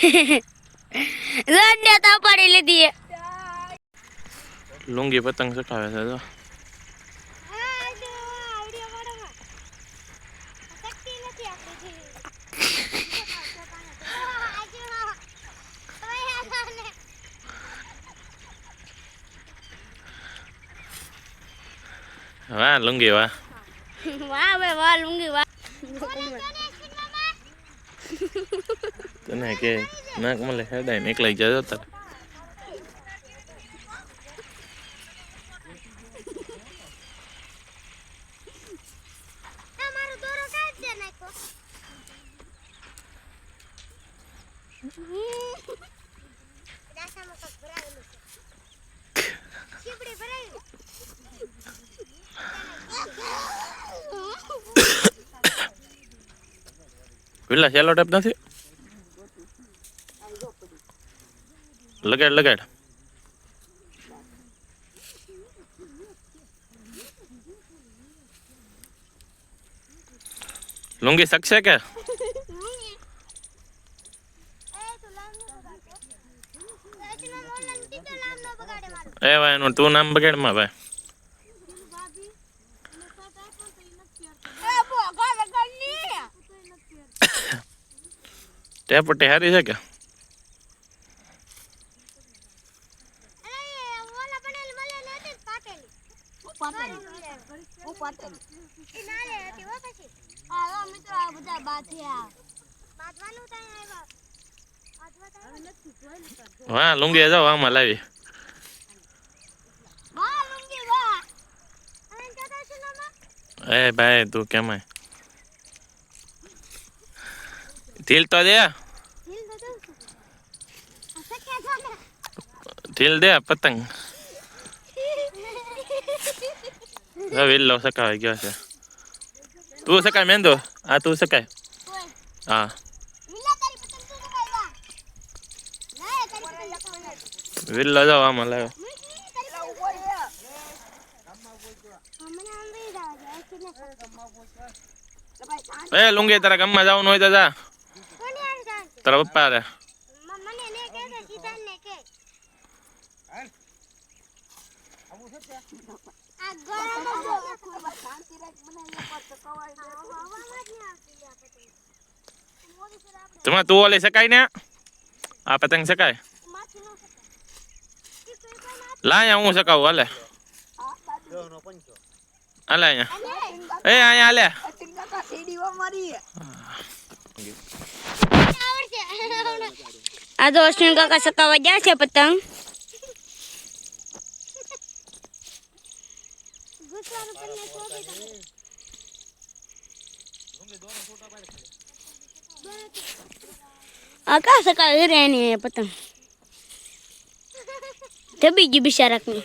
રોડને તો પડી લીધી. લુંગી પતંગ ચકાવે છે જો. વાહ લુંગી વાહ. વાહ વાહ લુંગી વાહ. તને કે નાક મળે હેડાય નીકળી જજો તાર. પેલા સેલો ટેપ નથી? લગાડ લગાડ. લુંગી શકશે કે? એ ભાઈ એનું તું નામ બગાડમાં ભાઈ તે પટ્ટી હારી છે કે વાહ લુંગી જાઓ આમાં લાવી. એ ભાઈ તું કેમ ઢીલ તો દે. ઢીલ દે પતંગ હવે વિલ્લો સકાવી ગયો છે તું સકાય મેંદો આ તું સકાય હા વિલ્લો જાવ આમાં લાવ્યો એ લુંગી તારા ગામમાં જવાનું હોય તો જા તારા પપ્પા રે તમે તું ઓલી શકાય ને આ પતંગ શકાય લાય હું શકાવું હાલે હાલે અહીંયા એ અહીંયા હાલે આ તો અશ્વિન કાકા સકાવા ગયા છે પતંગ આ કા સકાવે રે એની પતંગ દબી ગઈ બિચારાકની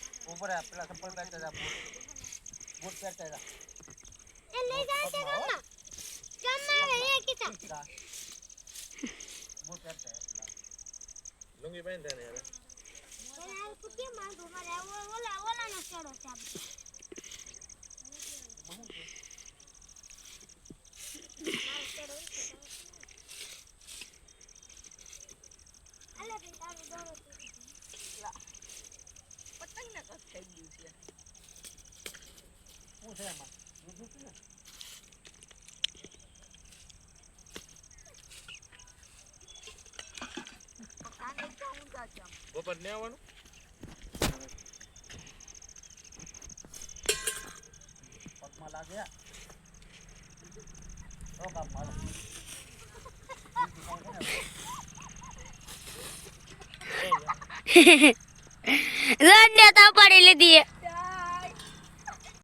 ઉપર આ પેલા ચપ્પલ પહેરતા હતા બૂટ. પહેરતા હતા. બૂટ પહેરતા હતા. લુંગી પહેન ને યાર. શું છે એમાં બીજું શું ને? બપોર ને આવવાનું પગમાં લાગ્યા તો છે? રડને તો પડી લીધી